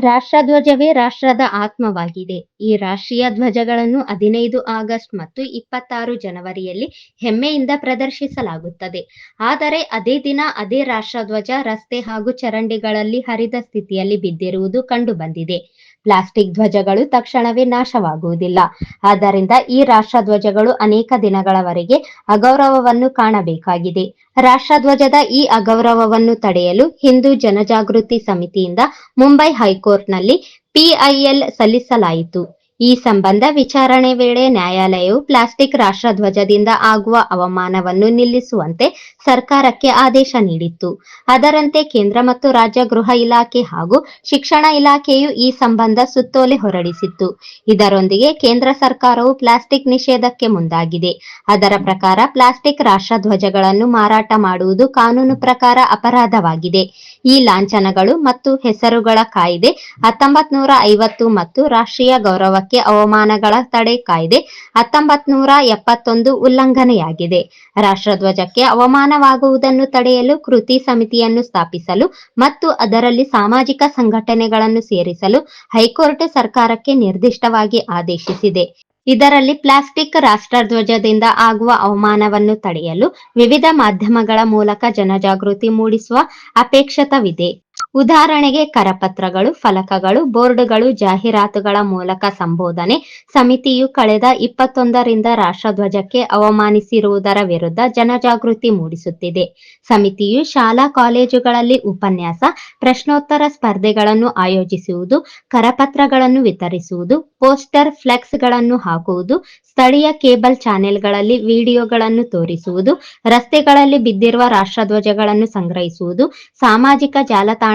ರಾಷ್ಟ್ರಧ್ವಜವೇ ರಾಷ್ಟ್ರದ ಆತ್ಮವಾಗಿದೆ. ಈ ರಾಷ್ಟ್ರೀಯ ಧ್ವಜಗಳನ್ನು ಹದಿನೈದು ಆಗಸ್ಟ್ ಮತ್ತು ಇಪ್ಪತ್ತಾರು ಜನವರಿಯಲ್ಲಿ ಹೆಮ್ಮೆಯಿಂದ ಪ್ರದರ್ಶಿಸಲಾಗುತ್ತದೆ. ಆದರೆ ಅದೇ ದಿನ ಅದೇ ರಾಷ್ಟ್ರಧ್ವಜ ರಸ್ತೆ ಹಾಗೂ ಚರಂಡಿಗಳಲ್ಲಿ ಹರಿದ ಸ್ಥಿತಿಯಲ್ಲಿ ಬಿದ್ದಿರುವುದು ಕಂಡುಬಂದಿದೆ. ಪ್ಲಾಸ್ಟಿಕ್ ಧ್ವಜಗಳು ತಕ್ಷಣವೇ ನಾಶವಾಗುವುದಿಲ್ಲ. ಆದ್ದರಿಂದ ಈ ರಾಷ್ಟ್ರಧ್ವಜಗಳು ಅನೇಕ ದಿನಗಳವರೆಗೆ ಅಗೌರವವನ್ನು ಕಾಣಬೇಕಾಗಿದೆ. ರಾಷ್ಟ್ರಧ್ವಜದ ಈ ಅಗೌರವವನ್ನು ತಡೆಯಲು ಹಿಂದೂ ಜನಜಾಗೃತಿ ಸಮಿತಿಯಿಂದ ಮುಂಬೈ ಹೈಕೋರ್ಟ್ನಲ್ಲಿ ಪಿಐಎಲ್ ಸಲ್ಲಿಸಲಾಯಿತು. ಈ ಸಂಬಂಧ ವಿಚಾರಣೆ ವೇಳೆ ನ್ಯಾಯಾಲಯವು ಪ್ಲಾಸ್ಟಿಕ್ ರಾಷ್ಟ್ರಧ್ವಜದಿಂದ ಆಗುವ ಅವಮಾನವನ್ನು ನಿಲ್ಲಿಸುವಂತೆ ಸರ್ಕಾರಕ್ಕೆ ಆದೇಶ ನೀಡಿತ್ತು. ಅದರಂತೆ ಕೇಂದ್ರ ಮತ್ತು ರಾಜ್ಯ ಗೃಹ ಇಲಾಖೆ ಹಾಗೂ ಶಿಕ್ಷಣ ಇಲಾಖೆಯು ಈ ಸಂಬಂಧ ಸುತ್ತೋಲೆ ಹೊರಡಿಸಿತ್ತು. ಇದರೊಂದಿಗೆ ಕೇಂದ್ರ ಸರ್ಕಾರವು ಪ್ಲಾಸ್ಟಿಕ್ ನಿಷೇಧಕ್ಕೆ ಮುಂದಾಗಿದೆ. ಅದರ ಪ್ರಕಾರ ಪ್ಲಾಸ್ಟಿಕ್ ರಾಷ್ಟ್ರಧ್ವಜಗಳನ್ನು ಮಾರಾಟ ಮಾಡುವುದು ಕಾನೂನು ಪ್ರಕಾರ ಅಪರಾಧವಾಗಿದೆ. ಈ ಲಾಂಛನಗಳು ಮತ್ತು ಹೆಸರುಗಳ ಕಾಯ್ದೆ ಹತ್ತೊಂಬತ್ ಐವತ್ತು ಮತ್ತು ರಾಷ್ಟ್ರೀಯ ಗೌರವಕ್ಕೆ ಅವಮಾನಗಳ ತಡೆ ಕಾಯ್ದೆ ಹತ್ತೊಂಬತ್ ನೂರ ಎಪ್ಪತ್ತೊಂದು ಉಲ್ಲಂಘನೆಯಾಗಿದೆ. ರಾಷ್ಟ್ರಧ್ವಜಕ್ಕೆ ಅವಮಾನವಾಗುವುದನ್ನು ತಡೆಯಲು ಕೃತಿ ಸಮಿತಿಯನ್ನು ಸ್ಥಾಪಿಸಲು ಮತ್ತು ಅದರಲ್ಲಿ ಸಾಮಾಜಿಕ ಸಂಘಟನೆಗಳನ್ನು ಸೇರಿಸಲು ಹೈಕೋರ್ಟ್ ಸರ್ಕಾರಕ್ಕೆ ನಿರ್ದಿಷ್ಟವಾಗಿ ಆದೇಶಿಸಿದೆ. ಇದರಲ್ಲಿ ಪ್ಲಾಸ್ಟಿಕ್ ರಾಷ್ಟ್ರಧ್ವಜದಿಂದ ಆಗುವ ಅವಮಾನವನ್ನು ತಡೆಯಲು ವಿವಿಧ ಮಾಧ್ಯಮಗಳ ಮೂಲಕ ಜನಜಾಗೃತಿ ಮೂಡಿಸುವ ಅಪೇಕ್ಷಿತವಿದೆ. ಉದಾಹರಣೆಗೆ ಕರಪತ್ರಗಳು, ಫಲಕಗಳು, ಬೋರ್ಡ್ಗಳು, ಜಾಹೀರಾತುಗಳ ಮೂಲಕ ಸಂಬೋಧನೆ, ಸಮಿತಿಯು ಕಳೆದ ಇಪ್ಪತ್ತೊಂದರಿಂದ ರಾಷ್ಟ್ರಧ್ವಜಕ್ಕೆ ಅವಮಾನಿಸಿರುವುದರ ವಿರುದ್ಧ ಜನಜಾಗೃತಿ ಮೂಡಿಸುತ್ತಿದೆ. ಸಮಿತಿಯು ಶಾಲಾ ಕಾಲೇಜುಗಳಲ್ಲಿ ಉಪನ್ಯಾಸ, ಪ್ರಶ್ನೋತ್ತರ ಸ್ಪರ್ಧೆಗಳನ್ನು ಆಯೋಜಿಸುವುದು, ಕರಪತ್ರಗಳನ್ನು ವಿತರಿಸುವುದು, ಪೋಸ್ಟರ್ ಫ್ಲೆಕ್ಸ್ಗಳನ್ನು ಹಾಕುವುದು, ಸ್ಥಳೀಯ ಕೇಬಲ್ ಚಾನೆಲ್ಗಳಲ್ಲಿ ವಿಡಿಯೋಗಳನ್ನು ತೋರಿಸುವುದು, ರಸ್ತೆಗಳಲ್ಲಿ ಬಿದ್ದಿರುವ ರಾಷ್ಟ್ರಧ್ವಜಗಳನ್ನು ಸಂಗ್ರಹಿಸುವುದು, ಸಾಮಾಜಿಕ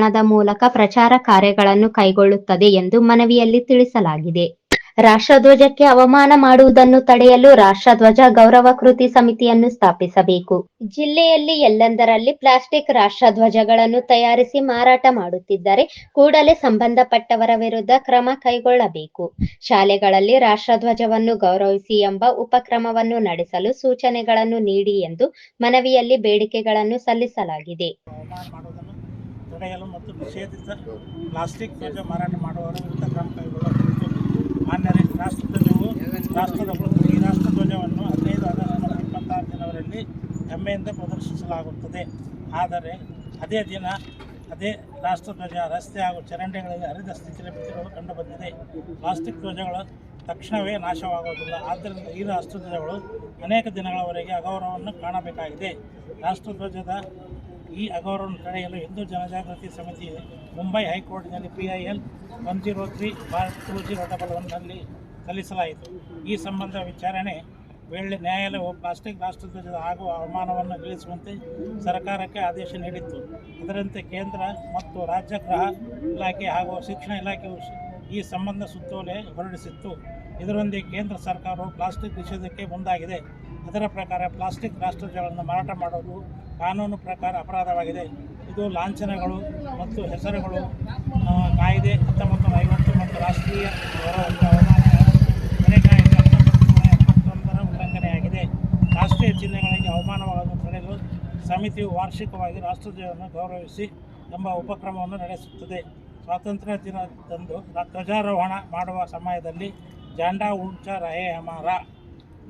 ಜಾಲತಾಣದ ಮೂಲಕ ಪ್ರಚಾರ ಕಾರ್ಯಗಳನ್ನು ಕೈಗೊಳ್ಳುತ್ತದೆ ಎಂದು ಮನವಿಯಲ್ಲಿ ತಿಳಿಸಲಾಗಿದೆ. ರಾಷ್ಟ್ರಧ್ವಜಕ್ಕೆ ಅವಮಾನ ಮಾಡುವುದನ್ನು ತಡೆಯಲು ರಾಷ್ಟ್ರಧ್ವಜ ಗೌರವ ಕೃತಿ ಸಮಿತಿಯನ್ನು ಸ್ಥಾಪಿಸಬೇಕು. ಜಿಲ್ಲೆಯಲ್ಲಿ ಎಲ್ಲೆಂದರಲ್ಲಿ ಪ್ಲಾಸ್ಟಿಕ್ ರಾಷ್ಟ್ರಧ್ವಜಗಳನ್ನು ತಯಾರಿಸಿ ಮಾರಾಟ ಮಾಡುತ್ತಿದ್ದರೆ ಕೂಡಲೇ ಸಂಬಂಧಪಟ್ಟವರ ವಿರುದ್ಧ ಕ್ರಮ ಕೈಗೊಳ್ಳಬೇಕು. ಶಾಲೆಗಳಲ್ಲಿ ರಾಷ್ಟ್ರಧ್ವಜವನ್ನು ಗೌರವಿಸಿ ಎಂಬ ಉಪಕ್ರಮವನ್ನು ನಡೆಸಲು ಸೂಚನೆಗಳನ್ನು ನೀಡಿ ಎಂದು ಮನವಿಯಲ್ಲಿ ಬೇಡಿಕೆಗಳನ್ನು ಸಲ್ಲಿಸಲಾಗಿದೆ. ತಡೆಯಲು ಮತ್ತು ನಿಷೇಧಿತ ಪ್ಲಾಸ್ಟಿಕ್ ಧ್ವಜ ಮಾರಾಟ ಮಾಡುವವರ ವಿರುದ್ಧ ಕ್ರಮ ಕೈಗೊಳ್ಳುವ ಕುರಿತು ಮಾನ್ಯ ರಾಷ್ಟ್ರಧ್ವಜವು ರಾಷ್ಟ್ರದ ಈ ರಾಷ್ಟ್ರಧ್ವಜವನ್ನು ಹದಿನೈದು ಆಗಸ್ಟ್ ಮತ್ತು ಇಪ್ಪತ್ತಾರು ಜನವರಿಯಲ್ಲಿ ಹೆಮ್ಮೆಯಿಂದ ಪ್ರದರ್ಶಿಸಲಾಗುತ್ತದೆ. ಆದರೆ ಅದೇ ದಿನ ಅದೇ ರಾಷ್ಟ್ರಧ್ವಜ ರಸ್ತೆ ಹಾಗೂ ಚರಂಡಿಗಳಲ್ಲಿ ಹರಿದ ಸ್ಥಿತಿಯಲ್ಲಿ ಬಿದ್ದಿರುವುದು ಕಂಡುಬಂದಿದೆ. ಪ್ಲಾಸ್ಟಿಕ್ ಧ್ವಜಗಳು ತಕ್ಷಣವೇ ನಾಶವಾಗುವುದಿಲ್ಲ. ಆದ್ದರಿಂದ ಈ ರಾಷ್ಟ್ರಧ್ವಜಗಳು ಅನೇಕ ದಿನಗಳವರೆಗೆ ಅಗೌರವವನ್ನು ಕಾಣಬೇಕಾಗಿದೆ. ರಾಷ್ಟ್ರಧ್ವಜದ ಈ ಅಗೌರವವನ್ನು ತಡೆಯಲು ಹಿಂದೂ ಜನಜಾಗೃತಿ ಸಮಿತಿ, ಮುಂಬೈ ಹೈಕೋರ್ಟ್ನಲ್ಲಿ P I L one zero three bar two zero double ಒನ್ನಲ್ಲಿ ಸಲ್ಲಿಸಲಾಯಿತು. ಈ ಸಂಬಂಧ ವಿಚಾರಣೆ ವೇಳೆ ನ್ಯಾಯಾಲಯವು ಪ್ಲಾಸ್ಟಿಕ್ ರಾಷ್ಟ್ರಧ್ವಜದ ಆಗುವ ಅವಮಾನವನ್ನು ನಿಲ್ಲಿಸುವಂತೆ ಸರ್ಕಾರಕ್ಕೆ ಆದೇಶ ನೀಡಿತ್ತು. ಅದರಂತೆ ಕೇಂದ್ರ ಮತ್ತು ರಾಜ್ಯ ಗೃಹ ಇಲಾಖೆ ಹಾಗೂ ಶಿಕ್ಷಣ ಇಲಾಖೆಯು ಈ ಸಂಬಂಧ ಸುತ್ತೋಲೆ ಹೊರಡಿಸಿತ್ತು. ಇದರೊಂದಿಗೆ ಕೇಂದ್ರ ಸರ್ಕಾರವು ಪ್ಲಾಸ್ಟಿಕ್ ನಿಷೇಧಕ್ಕೆ ಮುಂದಾಗಿದೆ. ಅದರ ಪ್ರಕಾರ ಪ್ಲಾಸ್ಟಿಕ್ ರಾಷ್ಟ್ರಗಳನ್ನು ಮಾರಾಟ ಮಾಡುವುದು ಕಾನೂನು ಪ್ರಕಾರ ಅಪರಾಧವಾಗಿದೆ. ಇದು ಲಾಂಛನಗಳು ಮತ್ತು ಹೆಸರುಗಳು ಕಾಯ್ದೆ ಹತ್ತೊಂಬತ್ತು ಐವತ್ತು ಮತ್ತು ರಾಷ್ಟ್ರೀಯ ಉಲ್ಲಂಘನೆಯಾಗಿದೆ. ರಾಷ್ಟ್ರೀಯ ಚಿಹ್ನೆಗಳಿಗೆ ಅವಮಾನವಾಗುವುದನ್ನು ತಡೆಯಲು ಸಮಿತಿಯು ವಾರ್ಷಿಕವಾಗಿ ರಾಷ್ಟ್ರಧ್ವಜವನ್ನು ಗೌರವಿಸಿ ಎಂಬ ಉಪಕ್ರಮವನ್ನು ನಡೆಸುತ್ತದೆ. ಸ್ವಾತಂತ್ರ್ಯ ದಿನದಂದು ಧ್ವಜಾರೋಹಣ ಮಾಡುವ ಸಮಯದಲ್ಲಿ ಜಾಂಡಾ ಉಂಚ ರಹೆ ಹಮಾರ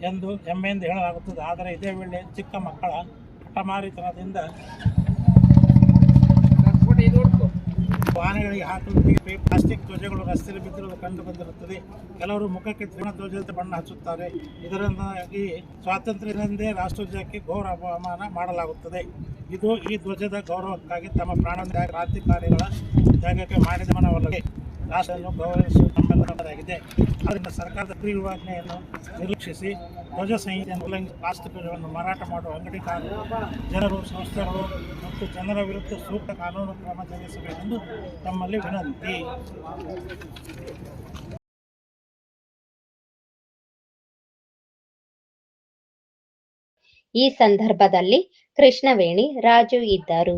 ಎಂದು ಹೆಮ್ಮೆಯಿಂದ ಹೇಳಲಾಗುತ್ತದೆ. ಆದರೆ ಇದೇ ವೇಳೆ ಚಿಕ್ಕ ಮಕ್ಕಳ ಹಠಮಾರಿತನದಿಂದ ವಾಹನಗಳಿಗೆ ತೆಗೆದು ಪ್ಲಾಸ್ಟಿಕ್ ಧ್ವಜಗಳು ರಸ್ತೆಯಲ್ಲಿ ಬಿದ್ದಿರುವುದು ಕಂಡು ಬಂದಿರುತ್ತದೆ. ಕೆಲವರು ಮುಖಕ್ಕೆ ತ್ರಿಣ ಧ್ವಜದ ಬಣ್ಣ ಹಚ್ಚುತ್ತಾರೆ. ಇದರಿಂದಾಗಿ ಸ್ವಾತಂತ್ರ್ಯದಿಂದೇ ರಾಷ್ಟ್ರಧ್ವಜಕ್ಕೆ ಘೋರ ಅವಮಾನ ಮಾಡಲಾಗುತ್ತದೆ. ಇದು ಈ ಧ್ವಜದ ಗೌರವಕ್ಕಾಗಿ ತಮ್ಮ ಪ್ರಾಣ ಕ್ರಾಂತಿಕಾರಿಗಳ ತ್ಯಾಗಕ್ಕೆ ಮಾಡಿದ ಮನವಲ್ಲದೆ ರಾಷ್ಟ್ರವನ್ನು ಗೌರವಿಸುವ ತಮ್ಮೆಲ್ಲರಾಗಿದೆ ಆದ್ದರಿಂದ ಸರ್ಕಾರದ ಪ್ರಿಯವಾಜ್ಞೆಯನ್ನು ನಿರ್ಲಕ್ಷಿಸಿ ಧ್ವಜ ಸಂಹಿತೆಯನ್ನು ಉಲ್ಲಂಘಿಸಿ ಆಸ್ತಿಗಳನ್ನು ಮಾರಾಟ ಮಾಡುವ ಅಂಗಡಿಕಾರರು, ಜನರು, ಸಂಸ್ಥೆಗಳು ಮತ್ತು ಜನರ ವಿರುದ್ಧ ಸೂಕ್ತ ಕಾನೂನು ಕ್ರಮ ಜರುಗಿಸಬೇಕೆಂದು ತಮ್ಮಲ್ಲಿ ವಿನಂತಿ. ಈ ಸಂದರ್ಭದಲ್ಲಿ ಕೃಷ್ಣವೇಣಿ ರಾಜು ಇದ್ದರು.